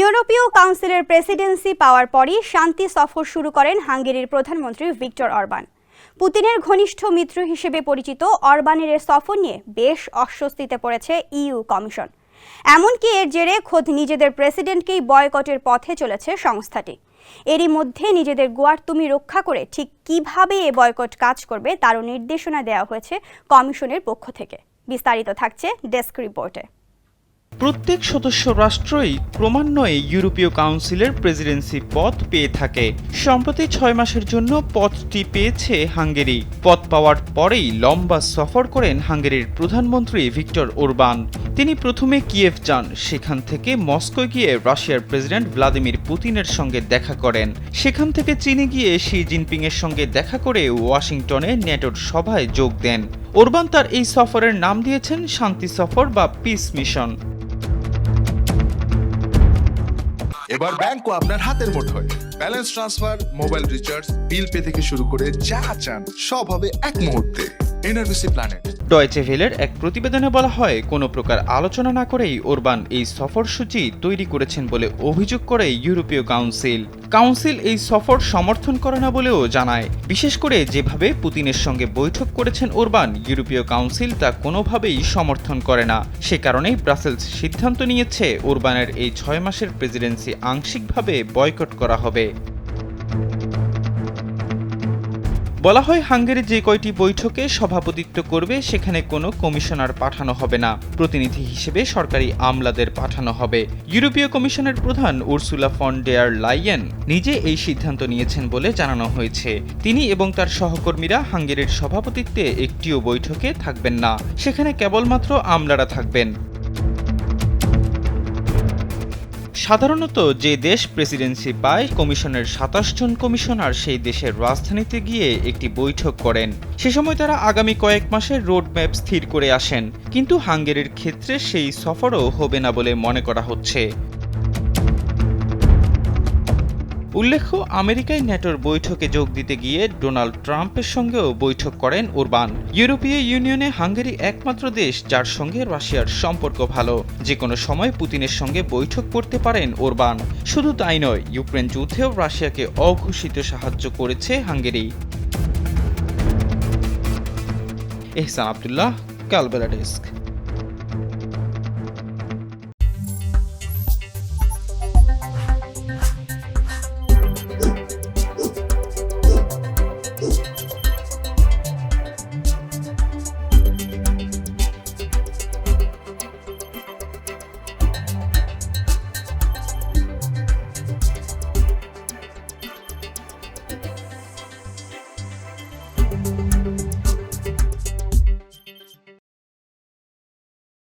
ইউরোপীয় কাউন্সিলের প্রেসিডেন্সি পাওয়ার পরই শান্তি সফর শুরু করেন হাঙ্গেরির প্রধানমন্ত্রী ভিক্টর অরবান। পুতিনের ঘনিষ্ঠ মিত্র হিসেবে পরিচিত অরবানের সফর নিয়ে বেশ অস্বস্তিতে পড়েছে ইইউ কমিশন। এমনকি এর জেরে খোদ নিজেদের প্রেসিডেন্টকেই বয়কটের পথে চলেছে সংস্থাটি। এরই মধ্যে নিজেদের গোয়ার্তুমি রক্ষা করে ঠিক কীভাবে এ বয়কট কাজ করবে তারও নির্দেশনা দেওয়া হয়েছে কমিশনের পক্ষ থেকে। বিস্তারিত থাকছে ডেস্ক রিপোর্টে। প্রত্যেক সদস্য রাষ্ট্রই ক্রমান্বয়ে ইউরোপীয় কাউন্সিলের প্রেসিডেন্সি পদ পেয়ে থাকে। সম্প্রতি ছয় মাসের জন্য পদটি পেয়েছে হাঙ্গেরি। পদ পাওয়ার পরেই লম্বা সফর করেন হাঙ্গেরির প্রধানমন্ত্রী ভিক্টর ওরবান। তিনি প্রথমে কিয়েভ যান, সেখান থেকে মস্কো গিয়ে রাশিয়ার প্রেসিডেন্ট ভ্লাদিমির পুতিনের সঙ্গে দেখা করেন। সেখান থেকে চীনে গিয়ে শি জিনপিংয়ের সঙ্গে দেখা করে ওয়াশিংটনে নেটোর সভায় যোগ দেন। ওরবান তার এই সফরের নাম দিয়েছেন শান্তি সফর বা পিস মিশন এবার ব্যাংকও আপনার হাতের মুঠোয়। Balance transfer mobile recharge bill pay থেকে শুরু করে যা চান সব হবে এক মুহূর্তে। এনআরবিসি প্ল্যানেট ডয়েচে ভেলের এক প্রতিবেদনে বলা হয়, কোনো প্রকার আলোচনা না করেই ওরবান এই সফরসূচি তৈরি করেছেন বলে অভিযোগ করে ইউরোপীয় কাউন্সিল। কাউন্সিল এই সফর সমর্থন করে না বলেও জানায়। বিশেষ করে যেভাবে পুতিনের সঙ্গে বৈঠক করেছেন ওরবান, ইউরোপীয় কাউন্সিল তা কোনোভাবেই সমর্থন করে না। সে কারণেই ব্রাসেলস সিদ্ধান্ত নিয়েছে, ওরবানের এই ছয় মাসের প্রেসিডেন্সি আংশিকভাবে বয়কট করা হবে। বলা হয় হাঙ্গেরি যে কয়টি বৈঠকে সভাপতিত্ব করবে, সেখানে কোনো কমিশনার পাঠানো হবে না। প্রতিনিধি হিসেবে সরকারি আমলাদের পাঠানো হবে। ইউরোপীয় কমিশনের প্রধান উর্সুলা ফন ডেয়ার লাইয়েন নিজে এই সিদ্ধান্ত নিয়েছেন বলে জানানো হয়েছে। তিনি এবং তার সহকর্মীরা হাঙ্গেরির সভাপতিত্বে একটিও বৈঠকে থাকবেন না। সেখানে কেবলমাত্র আমলারা থাকবেন। সাধারণত যে দেশ প্রেসিডেন্সি পায়, কমিশনের সাতাশ জন কমিশনার সেই দেশের রাজধানীতে গিয়ে একটি বৈঠক করেন। সে সময় তারা আগামী কয়েক মাসের রোড ম্যাপ স্থির করে আসেন। কিন্তু হাঙ্গেরির ক্ষেত্রে সেই সফরও হবে না বলে মনে করা হচ্ছে। উল্লেখ্য, আমেরিকায় ন্যাটোর বৈঠকে যোগ দিতে গিয়ে ডোনাল্ড ট্রাম্পের সঙ্গেও বৈঠক করেন ওরবান। ইউরোপীয় ইউনিয়নে হাঙ্গেরি একমাত্র দেশ, যার সঙ্গে রাশিয়ার সম্পর্ক ভালো। যে কোনো সময় পুতিনের সঙ্গে বৈঠক করতে পারেন ওরবান। শুধু তাই নয়, ইউক্রেন যুদ্ধেও রাশিয়াকে অঘোষিত সাহায্য করেছে হাঙ্গেরি। এহসান আবদুল্লাহ, কালবেলা ডেস্ক।